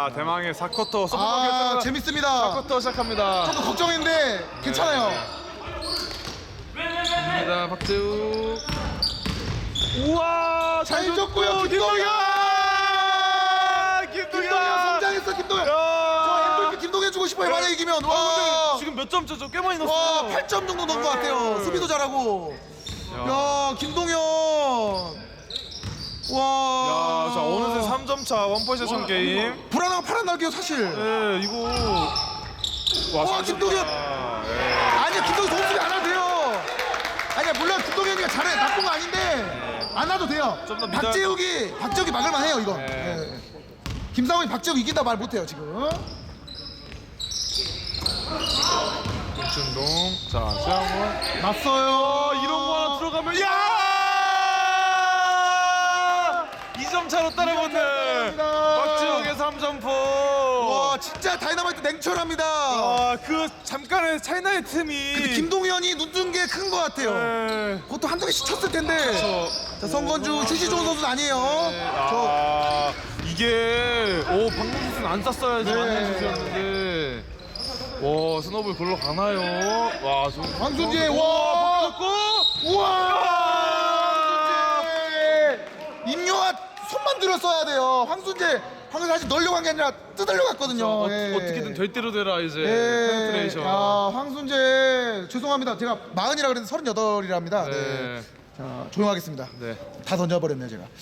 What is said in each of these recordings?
아 대망의 4쿼터 서브 아 재밌습니다. 4쿼터 시작합니다. 조금 걱정했는데 괜찮아요. 갑니다 박재우. 우와 잘 줬고요. 줬고요. 김동현. 김동현 성장했어 김동현. 저 야. MVP 김동현 주고 싶어요. 만약 이기면 아, 와. 지금 몇 점 쳤죠? 꽤 많이 와 넣었어. 8점 정도 넣은 것 같아요. 수비도 잘하고. 야. 야 김동현. 와. 야, 자 어느새 3점 차 원포지션 게임. 불안하고 파란 날개요 사실. 네, 이거 와, 와, 잘 김동현! 예. 아니야 김동현 좋은 수비 안 해도 돼요. 아니야 물론 김동현이가 잘해 나쁜 거 아닌데 안 와도 돼요. 좀더 믿어- 박재욱이 박재욱이 막을만 해요 이거. 네. 예. 김상훈이 박재욱 이긴다 말 못해요 지금. 김준동. 자, 최영원. 났어요. 어, 이런 거 하나 들어가면 야! 2점 차로 따라붙는 박지웅의 3점포. 와 진짜 다이너마이트 냉철합니다. 아, 그 잠깐의 차이나의 틈이 근데 김동현이 눈뜬 게 큰 것 같아요. 네. 그것도 한두 개씩 쳤을 텐데. 저- 자 성건주 슛이 좋은 선수는 아니에요. 저 아, 이게 오 방금 선수는 안 쐈어야지 네. 맞는 슛이었는데 와 스노볼 골로 가나요? 와 저, 황순재, 와 와! 바뀌었고 우와! 황순재! 임요아 들었어야 돼요. 황순재, 황순재 사실 넣으려고 한 게 아니라 뜯으려고 했거든요. 어, 예. 어떻게든 될 대로 되라 이제 예. 페네트레이션 야, 황순재 죄송합니다. 제가 마흔이라 그랬는데 서른여덟이랍니다. 네. 네. 자, 조용하겠습니다. 네. 다 던져버렸네요, 제가.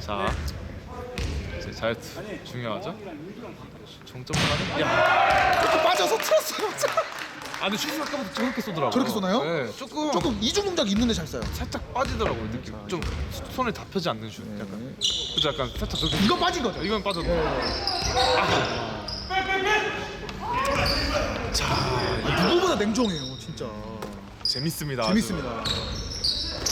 자 이제 잘 중요하죠? 종점 가는 야 빠져서 틀었어요. 아 근데 슛을 아까부터 저렇게 쏘더라고요 저렇게 쏘나요? 네 조금 조금 이중 동작 있는데 잘 써요. 살짝 빠지더라고요 느낌 좀 손을 다 펴지 않는 슛 약간 그죠 약간 살짝 저렇게 이거 빠진 거죠. 이건 빠졌네 누구보다 냉정해요, 진짜. 재밌습니다 아주. 재밌습니다.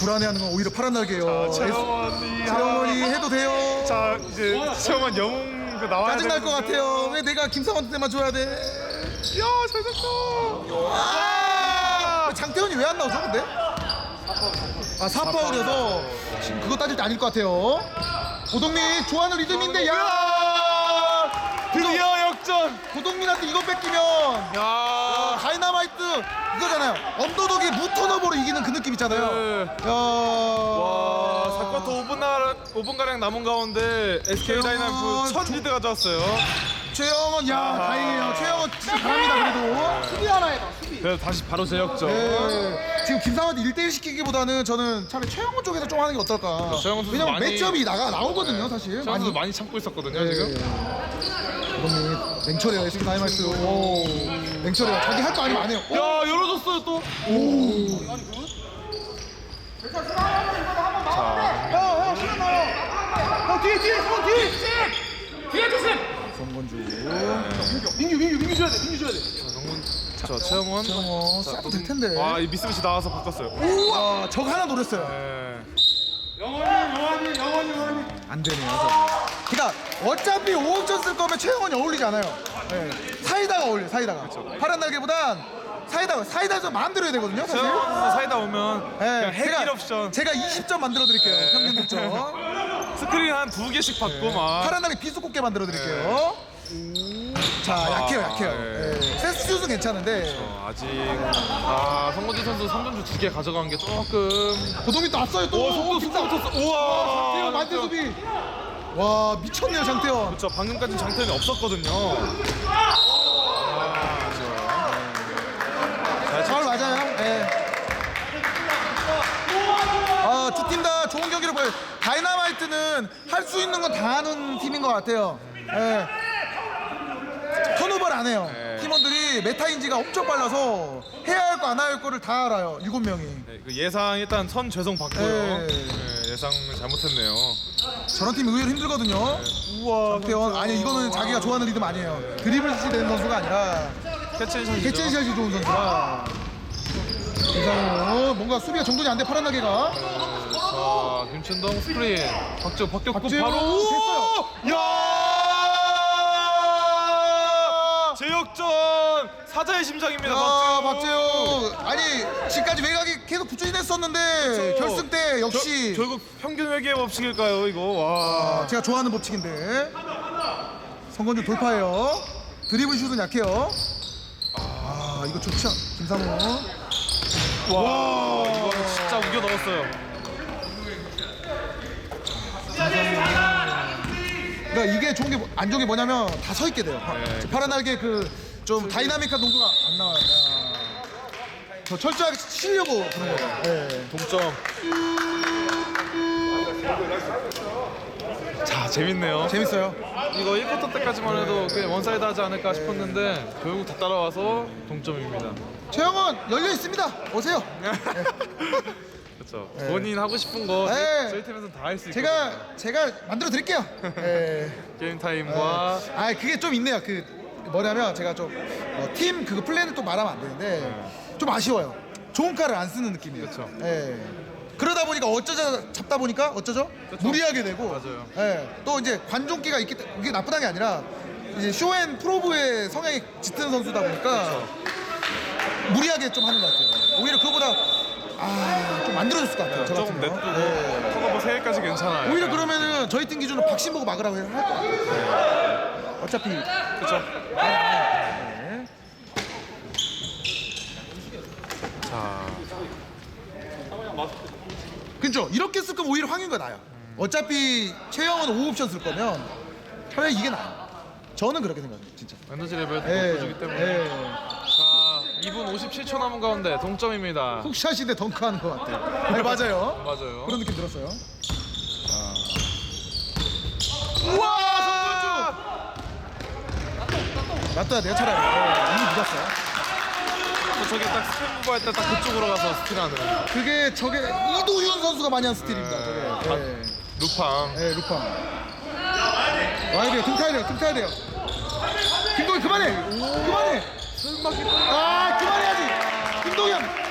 불안해하는 건 오히려 파란 날개요. 채영원이 채영원이 해도 돼요. 자 이제 채영원 영웅 그 나와야 짜증 날 것 되는데. 같아요. 왜 내가 김상원한테만 줘야 돼? 야잘 졌어 아! 장태현이 왜 안 나오죠, 근데? 아, 사파울이어서 지금 그거 따질 때 아닐 것 같아요. 고동민 좋아하는 리듬인데, 야! 드디어 역전 고동민한테 이거 뺏기면 야 다이나마이트 이거잖아요. 언더독이 무턴오버로 이기는 그 느낌 있잖아요. 네. 야. 와, 사쿼터 5분 나 5분 가량 남은 가운데 SK 다이나믹스 첫 리드 가져왔어요. 최영원, 야, 아하. 다행이에요. 최영원 진짜 잘합니다, 그래도. 수비 하나 해봐, 수비. 그래서 다시 바로 재역전. 네. 지금 김상환 1대1 시키기보다는 저는 차라리 최영훈 쪽에서 좀 하는 게 어떨까. 최영훈 선수 왜냐면 많이- 매점이 나가 나오거든요, 사실. 많이 많이. 많이 참고 있었거든요 네. 지금. 그러면 냉철해요, SK 다이마이트. 오, 냉철해요. 자기 할 거 아니면 안 해요. 오. 야 열어줬어요 또. 형, 형, 시간 나요. 형, 뒤에, 뒤에, 형, 뒤에. 뒤에 조심. 성건주. 민규, 민규, 민규 줘야 돼, 민규 줘야 돼. 자 최영원. 어, 쏴도 될 텐데. 와이 미스매치 나와서 바꿨어요. 우와, 적 하나 노렸어요. 네. 안 되네요. 저. 그러니까 어차피 5억전 쓸 거면 최영원이 어울리지 않아요. 네. 사이다가 어울려, 사이다가. 파란 날개보단 사이다, 사이다에서 마음대로 해야 되거든요, 사실. 최영원 선수 사이다 오면 네, 그냥 핵 1옵션 제가 20점 만들어 드릴게요. 평균 득점. 스크린 한 두 개씩 받고 막. 파란 날개 비수꽃게 만들어 드릴게요. 자, 약해요, 약해요. 네. 네. 세스 슛은 괜찮은데. 어, 아직 아 성건주 선수 3점주 두개 가져간 게 조금. 고동이 또 왔어요, 또. 오 속도 속도 붙었어. 우와. 장태현 만대 수비. 와, 미쳤네요, 장태현. 그렇죠. 방금까지 장태현이 없었거든요. 다이나마이트는 할 수 있는 건 다 하는 팀인 것 같아요. 예. 턴오버를 안 해요. 네. 팀원들이 메타인지가 엄청 빨라서 해야 할 거안할 거를 다 알아요. 일곱 명이. 네, 그 예상 일단 선 죄송 받고요. 네. 네, 예상을 잘못했네요. 저런 팀 의외로 힘들거든요. 우와. 장태현 아니 이거는 자기가 좋아하는 리듬 아니에요. 드리블 시 되는 선수가 아니라 캐치샷이죠. 캐치샷이 좋은 선수라. 이상호 뭔가 수비가 정돈이 안 돼 파란 날개가. 자, 김춘동 스크린. 박지호 바뀌었고 박지호 바로 됐어요. 야! 제역전 사자의 심장입니다. 야, 박재우. 박재우. 아니, 지금까지 외곽이 계속 부진했었는데 그쵸. 결승 때 역시 저- 결국 평균 회계 법칙일까요, 이거? 와. 아, 제가 좋아하는 법칙인데. 성건준 돌파해요. 드리블 슛은 약해요. 아, 이거 좋죠. 김상훈. 와, 이거는 진짜 우겨 넣었어요. 그러니까 이게 좋은 게 안 좋은 게 뭐냐면 다 서 있게 돼요. 네, 파란 날개 그 좀 다이나믹한 농구가 안 나와요. 야. 더 철저하게 치려고 그런 거예요. 네. 동점. 자, 재밌네요. 재밌어요. 이거 1쿼터 때까지만 해도 그냥 원사이드 하지 않을까 싶었는데 결국 다 따라와서 동점입니다. 최영원 열려 있습니다. 오세요. 그렇죠. 본인 하고 싶은 거 네. 저희 팀에서 다 할 수 있고 제가 제가 만들어 드릴게요. 네. 게임 타임과 아 그게 좀 있네요. 그 뭐냐면 제가 좀 팀 그거 플랜을 또 말하면 안 되는데 좀 아쉬워요. 좋은 칼을 안 쓰는 느낌이에요. 그쵸. 예. 그러다 보니까 어쩌자 잡다 보니까 어쩌죠? 그쵸. 무리하게 되고. 맞아요. 예. 또 이제 관종기가 있기 이게 나쁘다는 게 아니라 이제 쇼앤 프로브의 성향이 짙은 선수다 보니까 무리하게 좀 하는 것 같아요. 오히려 그거보다 아 좀 만들어줬을 것 같아요. 저 같은 조금 거. 냅두고 예. 턴오버 3개까지 괜찮아요. 오히려 그러면은 저희 팀 기준으로 박신 보고 막으라고 할 것 같아요. 어차피 그렇죠. 자, 그죠? 이렇게 쓸 거면 오히려 황인가 나요. 어차피 최영은 5옵션 쓸 거면 차라리 이게 나요. 저는 그렇게 생각해요, 진짜. 에너지 레벨도 예. 높아지기 때문에 예. 자, 2분 57초 남은 가운데 동점입니다. 훅샷인데 덩크하는 것 같아요. 네, 맞아요. 맞아요. 그런 느낌 들었어요. 우와, 성건주! 놔둬야 돼요, 차라리. 네, 이미 늦었어요. 저게 딱 스피드 무브 할 때 딱 그쪽으로 가서 스틸하는 그게 저게 이도윤 선수가 많이 한 스틸입니다. 저게. 네. 루팡. 네, 루팡. 와야 돼요. 등 타야 돼요. 등 타야 돼요. 김동현 그만해. 그만해. 아, 그만해야지. 김동현.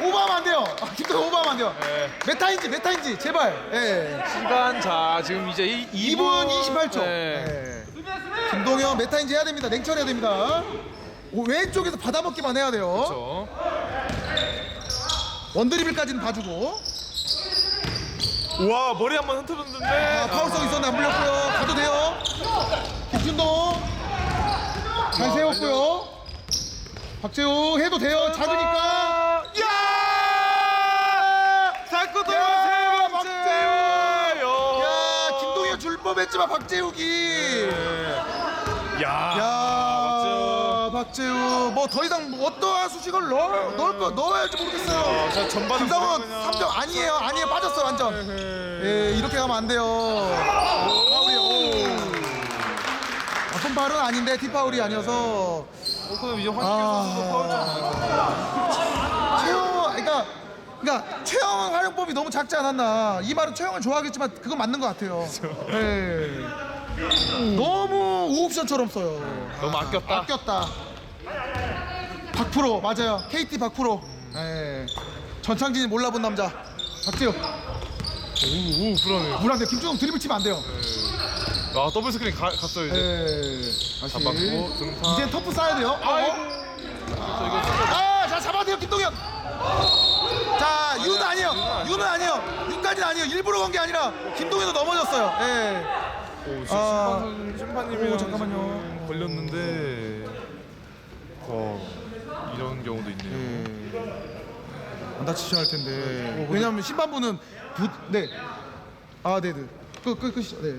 오버하면 안 돼요. 아, 김동현 오버하면 안 돼요. 네. 메타인지, 메타인지, 제발. 예. 시간 자 지금 이제 2, 2분 28초. 네. 예. 김동현 메타인지 해야 됩니다. 냉철해야 됩니다. 오, 왼쪽에서 받아먹기만 해야 돼요. 그렇죠. 원드리블까지는 봐주고. 와 머리 한번 흔들었는데 아, 파울성 있었는데 안 물렸고요. 가도 돼요. 김준동 잘 세웠고요. 박재우 해도 돼요. 작으니까. 야! 야, 세 번째. 야, 김동현 줄 뻔했지만 박재욱이. 야. 야, 박재우 뭐더 이상 뭐 어떠한 수식을 넣을 넣을 거 넣어야 할지 모르겠어요. 자 전반은 김상원 그냥- 3점 아니에요. 아니에요. 빠졌어 완전. 예, 이렇게 가면 안 돼요. 파울이요. 나쁜 발은 아닌데 티파울이 아니어서 어, 그럼 이제 아. 황희규 선수도 파울 좀. 최영 그러니까 그러니까 최영은 활용법이 너무 작지 않았나 이 말은 최영을 좋아하겠지만 그건 맞는 것 같아요. 예. 너무 오옵션처럼 써요. 너무 아꼈다. 아꼈다. 박프로 맞아요. KT 박프로. 예. 전창진이 몰라본 남자. 박재우. 오, 오 불안해. 돼. 김준호 드리블 치면 안 돼요. 아 더블 스크린 가, 갔어요 이제. 예. 다시. 잡았고 등타. 이제 터프 쌓아야 돼요. 아이고. 어? 아, 자 잡아야 돼요 김동현. 자, 윤은 아니에요. 윤은 아니에요. 윤까지는 아니에요. 일부러 건게 아니라 김동현도 넘어졌어요. 예. 오, 아. 심판 심판님이 오, 잠깐만요. 걸렸는데. 어 이런 경우도 있네요. 예. 안 다치셔야 할 텐데. 왜냐하면 심판부는 부, 네. 아, 네, 네. 그, 그, 그, 네.